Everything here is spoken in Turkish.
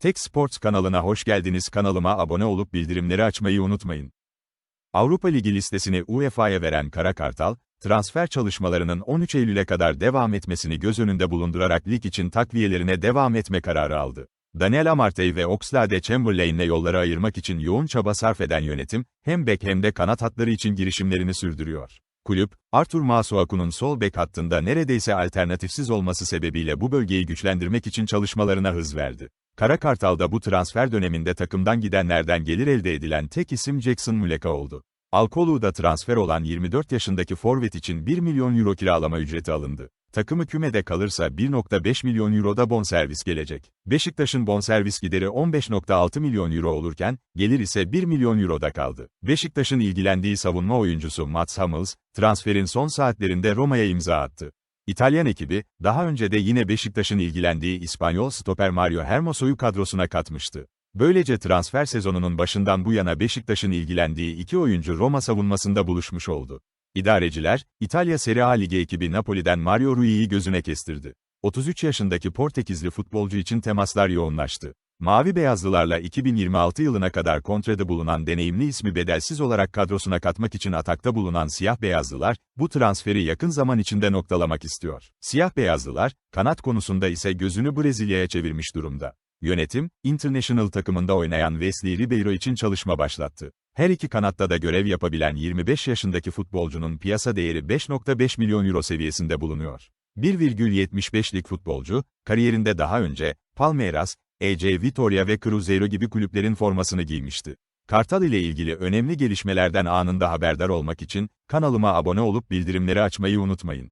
Tek Sports kanalına hoş geldiniz. Kanalıma abone olup bildirimleri açmayı unutmayın. Avrupa Ligi listesini UEFA'ya veren Kara Kartal, transfer çalışmalarının 13 Eylül'e kadar devam etmesini göz önünde bulundurarak lig için takviyelerine devam etme kararı aldı. Daniel Amartey ve Oxlade Chamberlain'le yolları ayırmak için yoğun çaba sarf eden yönetim, hem bek hem de kanat hatları için girişimlerini sürdürüyor. Kulüp, Artur Masuaku'nun sol bek hattında neredeyse alternatifsiz olması sebebiyle bu bölgeyi güçlendirmek için çalışmalarına hız verdi. Kara Kartal'da bu transfer döneminde takımdan gidenlerden gelir elde edilen tek isim Jackson Muleka oldu. Alkolu'da transfer olan 24 yaşındaki forvet için 1 milyon euro kiralama ücreti alındı. Takımı kümede kalırsa 1.5 milyon euroda bonservis gelecek. Beşiktaş'ın bonservis gideri 15.6 milyon euro olurken, gelir ise 1 milyon euroda kaldı. Beşiktaş'ın ilgilendiği savunma oyuncusu Mats Hummels, transferin son saatlerinde Roma'ya imza attı. İtalyan ekibi, daha önce de yine Beşiktaş'ın ilgilendiği İspanyol stoper Mario Hermoso'yu kadrosuna katmıştı. Böylece transfer sezonunun başından bu yana Beşiktaş'ın ilgilendiği iki oyuncu Roma savunmasında buluşmuş oldu. İdareciler, İtalya Serie A Ligi ekibi Napoli'den Mario Rui'yi gözüne kestirdi. 33 yaşındaki Portekizli futbolcu için temaslar yoğunlaştı. Mavi Beyazlılarla 2026 yılına kadar kontrada bulunan deneyimli ismi bedelsiz olarak kadrosuna katmak için atakta bulunan Siyah Beyazlılar, bu transferi yakın zaman içinde noktalamak istiyor. Siyah Beyazlılar, kanat konusunda ise gözünü Brezilya'ya çevirmiş durumda. Yönetim, International takımında oynayan Wesley Ribeiro için çalışma başlattı. Her iki kanatta da görev yapabilen 25 yaşındaki futbolcunun piyasa değeri 5.5 milyon euro seviyesinde bulunuyor. 1,75'lik futbolcu, kariyerinde daha önce, Palmeiras, EC Vitoria ve Cruzeiro gibi kulüplerin formasını giymişti. Kartal ile ilgili önemli gelişmelerden anında haberdar olmak için, kanalıma abone olup bildirimleri açmayı unutmayın.